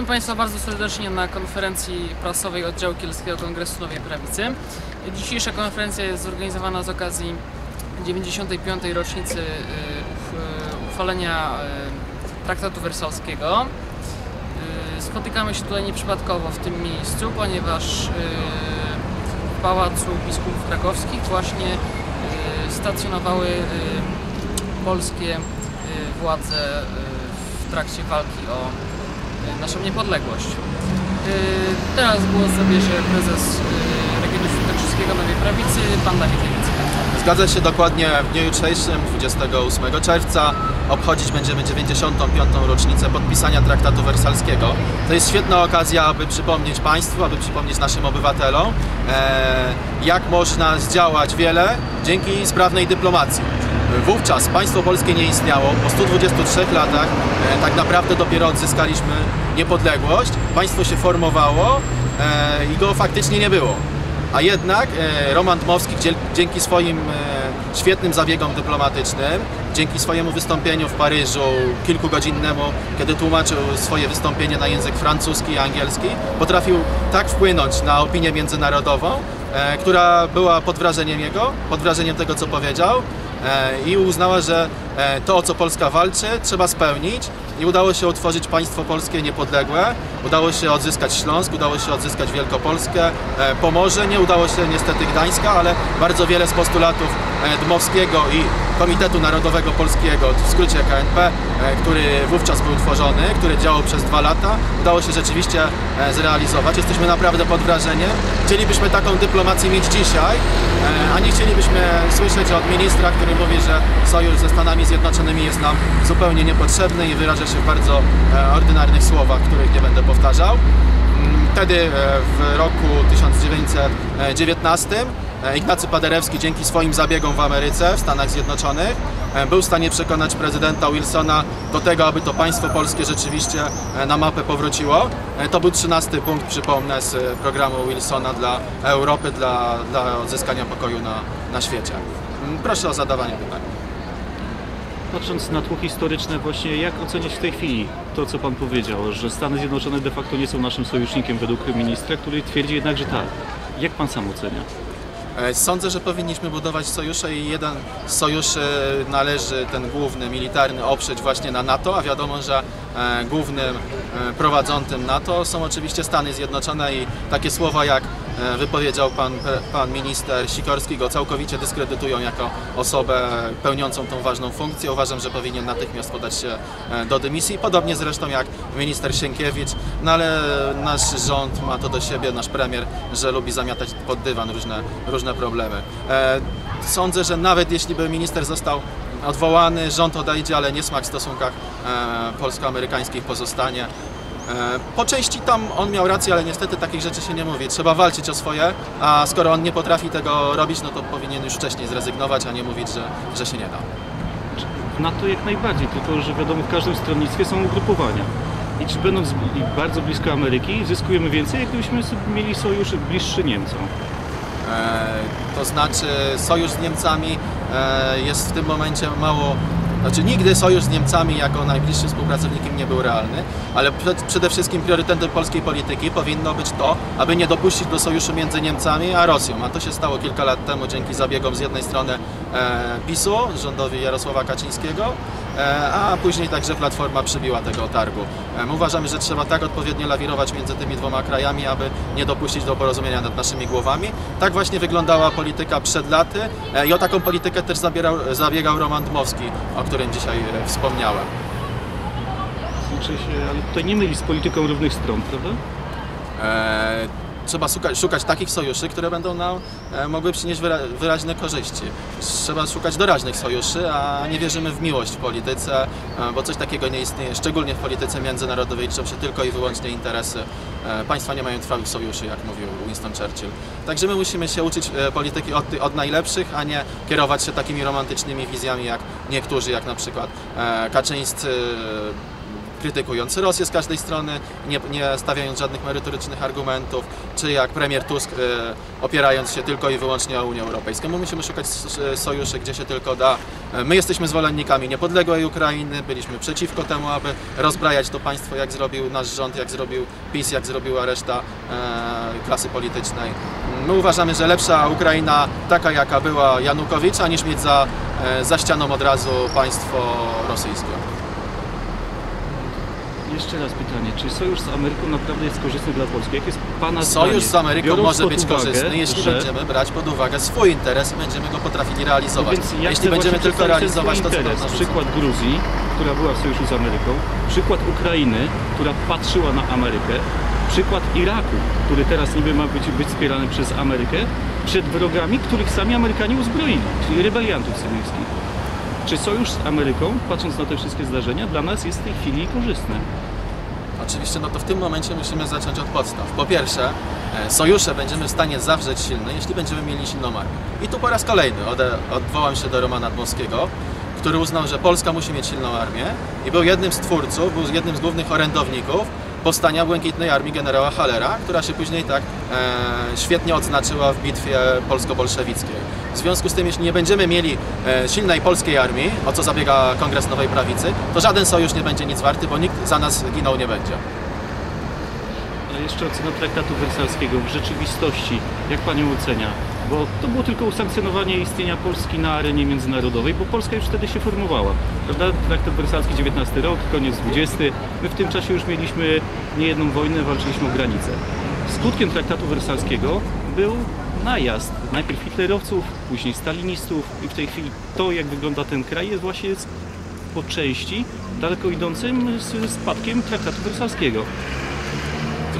Witam Państwa bardzo serdecznie na konferencji prasowej oddziału Kielskiego Kongresu Nowej Prawicy. Dzisiejsza konferencja jest zorganizowana z okazji 95. rocznicy y, uf- uchwalenia y, traktatu wersalskiego. Spotykamy się tutaj nieprzypadkowo w tym miejscu, ponieważ w Pałacu Biskupów Krakowskich właśnie stacjonowały polskie władze w trakcie walki o naszą niepodległość. Y, Teraz głos zabierze prezes y, regionu świętokrzyskiego Nowej Prawicy, pan Dawid Lewicki. Zgadza się dokładnie w dniu jutrzejszym, 28 czerwca, obchodzić będziemy 95. rocznicę podpisania traktatu wersalskiego. To jest świetna okazja, aby przypomnieć Państwu, aby przypomnieć naszym obywatelom, e, jak można zdziałać wiele dzięki sprawnej dyplomacji. Wówczas państwo polskie nie istniało. Po 123 latach e, tak naprawdę dopiero odzyskaliśmy niepodległość. Państwo się formowało e, i go faktycznie nie było. A jednak e, Roman Dmowski dzięki swoim świetnym zabiegom dyplomatycznym, dzięki swojemu wystąpieniu w Paryżu kilkugodzinnemu, kiedy tłumaczył swoje wystąpienie na język francuski i angielski, potrafił tak wpłynąć na opinię międzynarodową, która była pod wrażeniem jego, pod wrażeniem tego, co powiedział i uznała, że e, to, o co Polska walczy, trzeba spełnić. I udało się utworzyć państwo polskie niepodległe, udało się odzyskać Śląsk, udało się odzyskać Wielkopolskę, e, Pomorze, nie udało się niestety Gdańska, ale bardzo wiele z postulatów e, Dmowskiego i Komitetu Narodowego Polskiego, w skrócie KNP, e, który wówczas był tworzony, który działał przez dwa lata, udało się rzeczywiście e, zrealizować. Jesteśmy naprawdę pod wrażeniem. Chcielibyśmy taką dyplomację mieć dzisiaj, e, a nie chcielibyśmy słyszeć od ministra, który mówi, że sojusz ze Stanami Zjednoczonymi jest nam zupełnie niepotrzebny i wyraża się w bardzo ordynarnych słowach, których nie będę powtarzał. Wtedy e, w roku 1919 e, Ignacy Paderewski dzięki swoim zabiegom w Ameryce, w Stanach Zjednoczonych, e, był w stanie przekonać prezydenta Wilsona do tego, aby to państwo polskie rzeczywiście na mapę powróciło. To był 13 punkt, przypomnę, z programu Wilsona dla Europy, dla, dla odzyskania pokoju na, na świecie. Mm, Proszę o zadawanie pytań. Patrząc na tło historyczne, właśnie jak oceniać w tej chwili to, co Pan powiedział, że Stany Zjednoczone de facto nie są naszym sojusznikiem według ministra, który twierdzi jednak, że tak. Jak Pan sam ocenia? E, Sądzę, że powinniśmy budować sojusze i jeden z sojuszy należy, ten główny, militarny, oprzeć właśnie na NATO, a wiadomo, że e, głównym e, prowadzącym NATO są oczywiście Stany Zjednoczone i takie słowa jak e, wypowiedział pan, pre- pan minister Sikorski go całkowicie dyskredytują jako osobę pełniącą tą ważną funkcję. Uważam, że powinien natychmiast podać się e, do dymisji, podobnie zresztą jak minister Sienkiewicz, no ale nasz rząd ma to do siebie, nasz premier, że lubi zamiatać pod dywan różne, różne problemy. E, Sądzę, że nawet jeśli by minister został odwołany, rząd odejdzie, ale niesmak w stosunkach e, polsko-amerykańskich pozostanie. E, Po części tam on miał rację, ale niestety takich rzeczy się nie mówi. Trzeba walczyć o swoje, a skoro on nie potrafi tego robić, no to powinien już wcześniej zrezygnować, a nie mówić, że, że się nie da. W NATO jak najbardziej, tylko że wiadomo, w każdym stronnictwie są ugrupowania. I czy będąc bardzo blisko Ameryki, zyskujemy więcej, jak gdybyśmy mieli sojusz bliższy Niemcom? E, To znaczy sojusz z Niemcami e, jest w tym momencie mało. Znaczy nigdy sojusz z Niemcami jako najbliższym współpracownikiem nie był realny, ale przed, przede wszystkim priorytetem polskiej polityki powinno być to, aby nie dopuścić do sojuszu między Niemcami a Rosją. A to się stało kilka lat temu dzięki zabiegom z jednej strony e, PiSu, rządowi Jarosława Kaczyńskiego, a później także Platforma przybiła tego targu. E, uważamy, że trzeba tak odpowiednio lawirować między tymi dwoma krajami, aby nie dopuścić do porozumienia nad naszymi głowami. Tak właśnie wyglądała polityka przed laty e, i o taką politykę też zabierał, zabiegał Roman Dmowski, o którym dzisiaj e, wspomniałem. Znaczy się, ale tutaj nie myli z polityką równych stron, prawda? E, trzeba szukać, szukać takich sojuszy, które będą nam e, mogły przynieść wyra, wyraźne korzyści. Trzeba szukać doraźnych sojuszy, a nie wierzymy w miłość w polityce, e, bo coś takiego nie istnieje, szczególnie w polityce międzynarodowej liczą się tylko i wyłącznie interesy. E, państwa nie mają trwałych sojuszy, jak mówił Winston Churchill. Także my musimy się uczyć polityki od, od najlepszych, a nie kierować się takimi romantycznymi wizjami jak niektórzy, jak na przykład Kaczyńscy, krytykując Rosję z każdej strony, nie, nie stawiając żadnych merytorycznych argumentów, czy jak premier Tusk e, opierając się tylko i wyłącznie o Unię Europejską. My musimy szukać sojuszy, gdzie się tylko da. E, My jesteśmy zwolennikami niepodległej Ukrainy, byliśmy przeciwko temu, aby rozbrajać to państwo, jak zrobił nasz rząd, jak zrobił PiS, jak zrobiła reszta e, klasy politycznej. My uważamy, że lepsza Ukraina, taka jaka była Janukowicza, niż mieć za, za ścianą od razu państwo rosyjskie. Jeszcze raz pytanie, czy sojusz z Ameryką naprawdę jest korzystny dla Polski? Jak jest Pana Sojusz zdanie? z Ameryką Biorąc może być uwagę, korzystny, jeśli że... będziemy brać pod uwagę swój interes i będziemy go potrafili realizować. No jeśli będziemy tylko realizować to, co nam. Przykład Gruzji, która była w sojuszu z Ameryką, przykład Ukrainy, która patrzyła na Amerykę, przykład Iraku, który teraz niby ma być, być wspierany przez Amerykę, przed wrogami, których sami Amerykanie uzbroili, czyli rebeliantów syryjskich. Czy sojusz z Ameryką, patrząc na te wszystkie zdarzenia, dla nas jest w tej chwili korzystny? Oczywiście, no to w tym momencie musimy zacząć od podstaw. Po pierwsze, e, sojusze będziemy w stanie zawrzeć silne, jeśli będziemy mieli silną armię. I tu po raz kolejny ode, odwołam się do Romana Dmowskiego, który uznał, że Polska musi mieć silną armię i był jednym z twórców, był jednym z głównych orędowników powstania Błękitnej Armii generała Hallera, która się później tak e, świetnie odznaczyła w bitwie polsko-bolszewickiej. W związku z tym, jeśli nie będziemy mieli e, silnej polskiej armii, o co zabiega Kongres Nowej Prawicy, to żaden sojusz nie będzie nic warty, bo nikt za nas ginął nie będzie. A jeszcze ocena traktatu wersalskiego w rzeczywistości, jak Pan ocenia? Bo to było tylko usankcjonowanie istnienia Polski na arenie międzynarodowej, bo Polska już wtedy się formowała. Prawda? Traktat wersalski 19 rok, koniec 20. My w tym czasie już mieliśmy niejedną wojnę, walczyliśmy o granicę. Skutkiem traktatu wersalskiego był najazd najpierw hitlerowców, później stalinistów i w tej chwili to, jak wygląda ten kraj, jest właśnie po części daleko idącym spadkiem traktatu wersalskiego.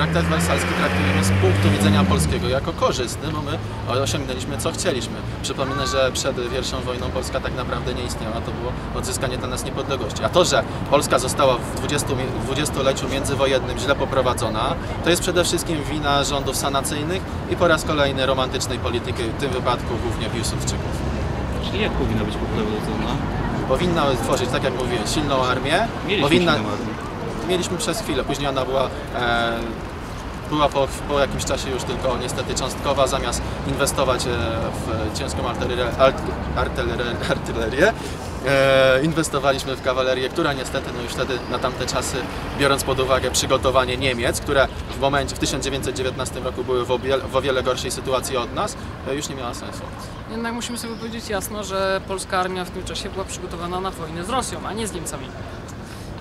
Traktat wersalski traktujemy z punktu widzenia polskiego jako korzystny, bo my osiągnęliśmy co chcieliśmy. Przypomnę, że przed I wojną Polska tak naprawdę nie istniała, to było odzyskanie dla nas niepodległości. A to, że Polska została w 20, mi- w dwudziestoleciu międzywojennym źle poprowadzona, to jest przede wszystkim wina rządów sanacyjnych i po raz kolejny romantycznej polityki, w tym wypadku głównie Piłsudczyków. Czyli jak powinna być poprowadzona? Powinna tworzyć, tak jak mówiłem, silną armię, Mieliśmy powinna, mieliśmy przez chwilę, później ona była, e, była po, po jakimś czasie już tylko niestety cząstkowa, zamiast inwestować e, w ciężką artylerię, art, artylerię, artylerię e, inwestowaliśmy w kawalerię, która niestety no już wtedy na tamte czasy, biorąc pod uwagę przygotowanie Niemiec, które w momencie, w 1919 roku były w w o wiele gorszej sytuacji od nas, e, już nie miała sensu. Jednak musimy sobie powiedzieć jasno, że polska armia w tym czasie była przygotowana na wojnę z Rosją, a nie z Niemcami.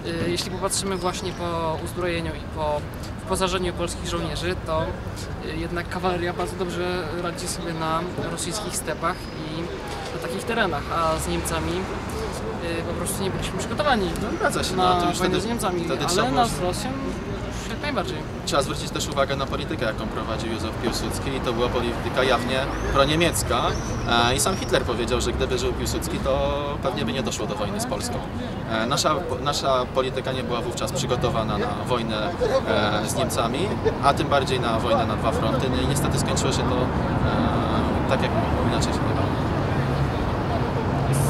Y, Jeśli popatrzymy właśnie po uzbrojeniu i po wyposażeniu polskich żołnierzy, to y, jednak kawaleria bardzo dobrze radzi sobie na rosyjskich stepach i na takich terenach, a z Niemcami y, po prostu nie byliśmy przygotowani. No się, na no to już wojnę wtedy, z Niemcami, ale trzeba na było- z Rosją już jak najbardziej. Trzeba zwrócić też uwagę na politykę, jaką prowadził Józef Piłsudski i to była polityka jawnie proniemiecka E, i sam Hitler powiedział, że gdyby żył Piłsudski, to pewnie by nie doszło do wojny z Polską. E, Nasza, nasza polityka nie była wówczas przygotowana na wojnę e, z Niemcami, a tym bardziej na wojnę na dwa fronty No i niestety skończyło się to tak, jak inaczej się nie dało.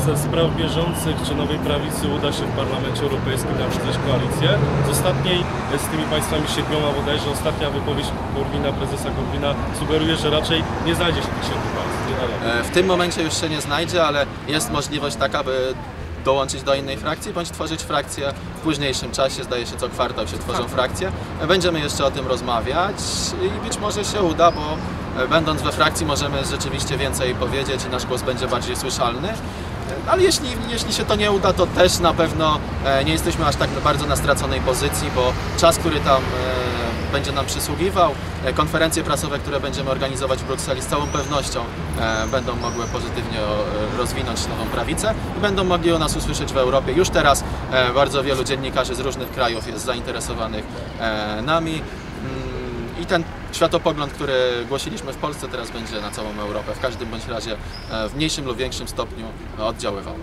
ze spraw bieżących czy nowej prawicy uda się w Parlamencie Europejskim nawiązać koalicję. Z ostatniej, z tymi państwami siedmioma bodajże, ostatnia wypowiedź Korwina, prezesa Korwina sugeruje, że raczej nie znajdzie się tych siedmiu państw. E, W tym momencie już się nie znajdzie, ale jest możliwość taka, by dołączyć do innej frakcji, bądź tworzyć frakcję w późniejszym czasie. Zdaje się, co kwartał się tworzą frakcje. E, Będziemy jeszcze o tym rozmawiać i być może się uda, bo e, będąc we frakcji możemy rzeczywiście więcej powiedzieć i nasz głos będzie bardziej słyszalny. Ale jeśli, jeśli się to nie uda, to też na pewno e, nie jesteśmy aż tak bardzo na straconej pozycji, bo czas, który tam e, będzie nam przysługiwał, e, konferencje prasowe, które będziemy organizować w Brukseli z całą pewnością będą mogły pozytywnie rozwinąć nową prawicę i będą mogli o nas usłyszeć w Europie. Już teraz bardzo wielu dziennikarzy z różnych krajów jest zainteresowanych nami i ten światopogląd, który głosiliśmy w Polsce teraz będzie na całą Europę, w każdym bądź razie e, w mniejszym lub większym stopniu oddziaływał.